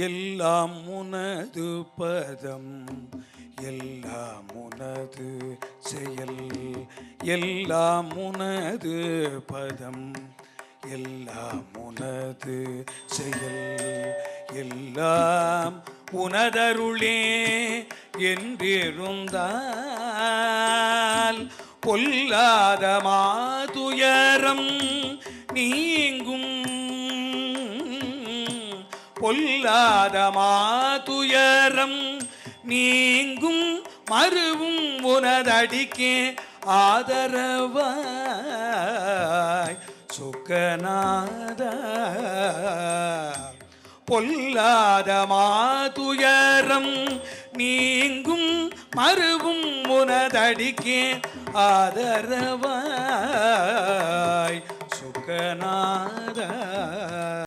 எல்லாம் உனது பதம் எல்லாம் உனது செயல் எல்லாம் உனது பதம் எல்லாம் உனது செயல் எல்லாம் உனதருளே என்றிருந்தால் பொல்லாத மாதுயரம் நீ பொல்லாத மாதுயரம் நீங்கும் மறுவும் உனதடிக்கே ஆதரவாய். சுக்கநாத பொல்லாத மாதுயரம் நீங்கும் மறுவும் உனதடிக்கே ஆதரவாய். சுக்கநாத